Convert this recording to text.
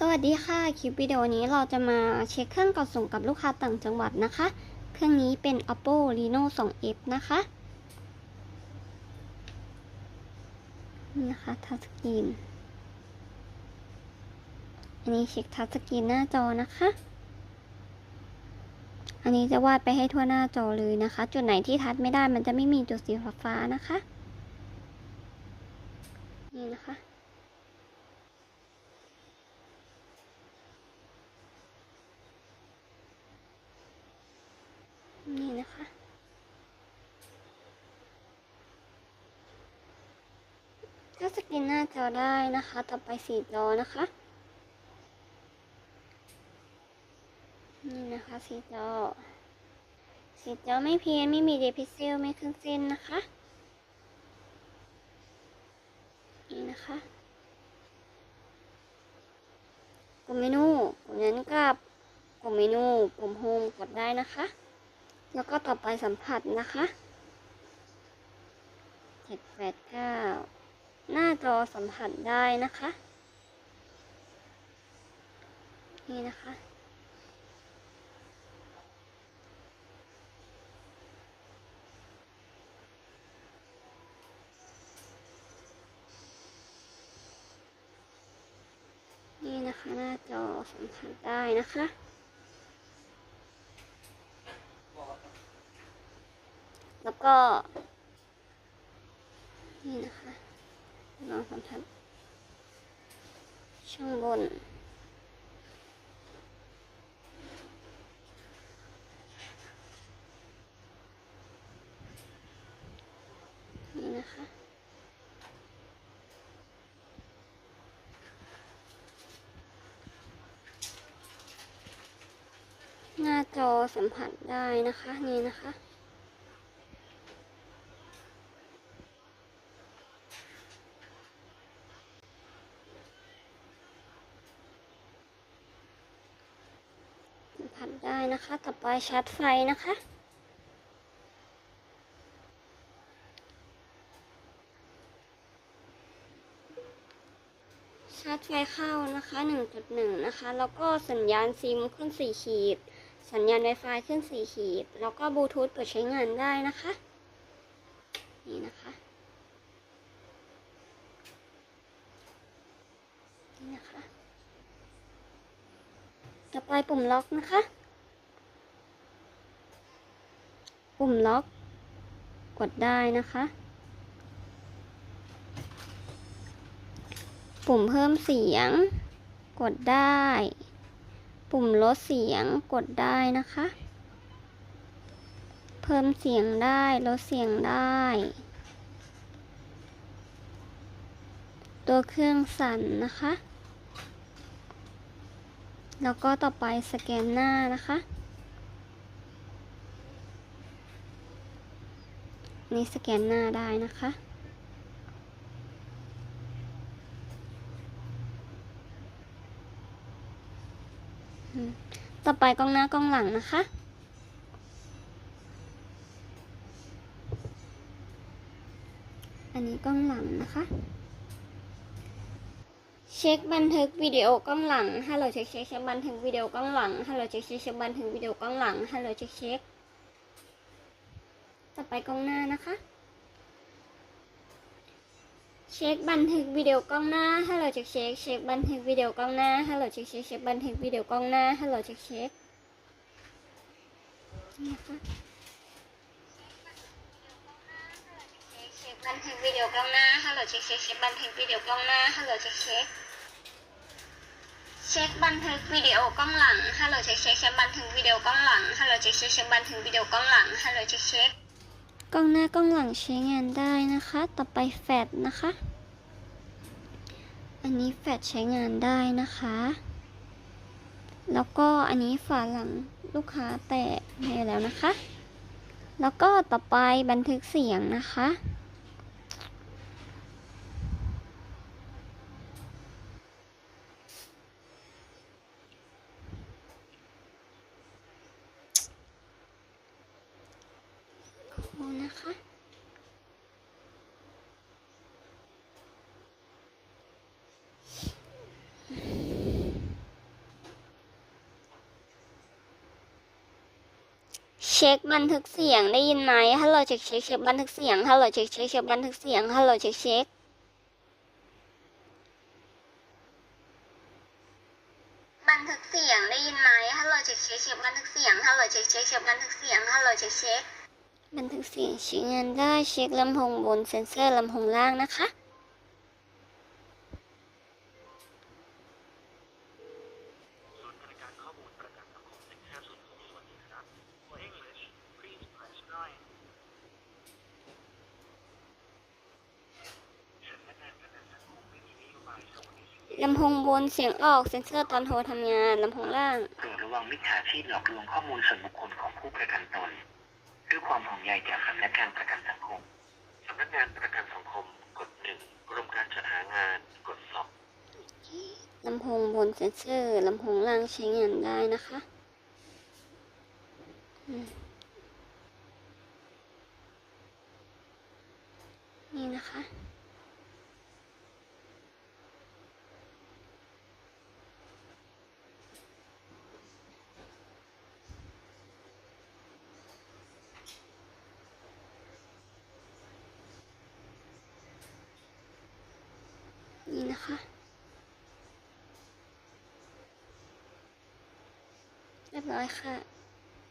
สวัสดีค่ะ คลิปวิดีโอนี้เราจะมาเช็คเครื่องก่อนส่งกับลูกค้าต่างจังหวัดนะคะ เครื่องนี้เป็น oppo reno 2f นะคะนี่นะคะทัชสกรีนอันนี้เช็คทัชสกรีนหน้าจอนะคะ อันนี้จะวาดไปให้ทั่วหน้าจอเลยนะคะ จุดไหนที่ทัชไม่ได้มันจะไม่มีจุดสีฟ้านะคะ นี่นะคะ นี่นะคะ ก็สกินหน้าจอได้นะคะ ต่อไปสีจอนะคะ นี่นะคะสีจอ สีจอไม่เพี้ยนไม่มีเดพิเซลไม่ขึ้นเส้นนะคะ นี่นะคะกลุ่มเมนูกลุ่มนั้นกับกลุ่มเมนูกลุ่มโฮมกดได้นะคะ แล้วก็ต่อไปสัมผัสนะคะเจ็ดแปดเก้าหน้าจอสัมผัสได้นะคะ นี่นะคะนี่นะคะหน้าจอสัมผัสได้นะคะ แล้วก็ นี่นะคะลองสัมผัสช่องบน นี่นะคะหน้าจอสัมผัสได้นะคะ นี่นะคะ สัมผัสได้นะคะ ต่อไปชาร์จไฟนะคะ ชาร์จไฟเข้านะคะ 1.1 นะคะ แล้วก็สัญญาณซิมขึ้น 4 ขีด สัญญาณ Wi-Fi ขึ้น 4 ขีด แล้วก็บลูทูธเปิดใช้งานได้นะคะ นี่นะคะ นี่นะคะ ต่อไปปุ่มล็อกนะคะ ปุ่มล็อก กดได้นะคะ ปุ่มเพิ่มเสียง กดได้ ปุ่มลดเสียงกดได้นะคะ เพิ่มเสียงได้ลดเสียงได้ตัวเครื่องสั่นนะคะ แล้วก็ต่อไปสแกนหน้านะคะนี่สแกนหน้าได้นะคะ ต่อไปกล้องหน้ากล้องหลังนะคะ อันนี้กล้องหลังนะคะ เช็คบันทึกวิดีโอกล้องหลัง ฮัลโหลเช็คเช็คเช็คบันทึกวิดีโอกล้องหลัง ฮัลโหลเช็คเช็คเช็คบันทึกวิดีโอกล้องหลัง ฮัลโหลเช็คเช็คต่อไปกล้องหน้านะคะ เช็คบันทึกวิดีโอกล้องหน้า ฮัลโหลเช็คเช็คเช็คบันทึกวิดีโอกล้องหน้า ฮัลโหลเช็คเช็คเช็คบันทึกวิดีโอกล้องหน้า ฮัลโหลเช็คเช็คนะคะเช็ค วิดีโอกล้องหน้าฮัลโหลเช็คเช็คเช็คบันทึกวิดีโอกล้องหน้าฮัลโหลเช็คเช็คเช็คบันทึกวิดีโอกล้องหลังฮัลโหลเช็คเช็คเช็คบันทึกวิดีโอกล้องหลังฮัลโหลเช็คเช็คเช็คบันทึกวิดีโอกล้องหลังฮัลโหลเช็คเช็คกล้องหน้ากล้องหลังใช้งานได้นะคะ ต่อไปแฟลชนะคะ อันนี้แฟลชใช้งานได้นะคะ แล้วก็อันนี้ฝาหลังลูกค้าแตะให้แล้วนะคะ แล้วก็ต่อไปบันทึกเสียงนะคะะคะ เช็คบันทึกเสียงได้ยินไหมฮัลโหลเช็คเช็คเช็คบันทึกเสียงฮัลโหลเช็คเช็คเช็คบันทึกเสียงฮัลโหลเช็คเช็คบันทึกเสียงได้ยินไหมฮัลโหลเช็คเช็คเช็คบันทึกเสียงฮัลโหลเช็คเช็คเช็คบันทึกเสียงฮัลโหลเช็คเช็ค บันทึกเสียงใช้งานได้เช็คลำโพงบนเซ็นเซอร์ลำโพงล่างนะคะศูนย์บริการข้อมูลประกันสังคม150สวัสดีครับ For English please press 9สำนักงานประกันสังคมไม่มีนโยบายสวัสดิสิทธิลำโพงบนเสียงออกเซ็นเซอร์ตอนโทรทำงาน ลำโพงล่างโปรดระวังมิจฉาชีพหลอกลวงข้อมูลส่วนบุคคลของผู้ประกันตน ด้วยความห่วงใยจากสำนักงานประกันสังคมสำนักงานประกันสังคมกดหนึ่งกรมการจัดหางานกดสองลำโพงบนเซ็นเซอร์ลำโพงล่างใช้งานได้นะคะนี่นะคะ นะคะ เรียบร้อยค่ะ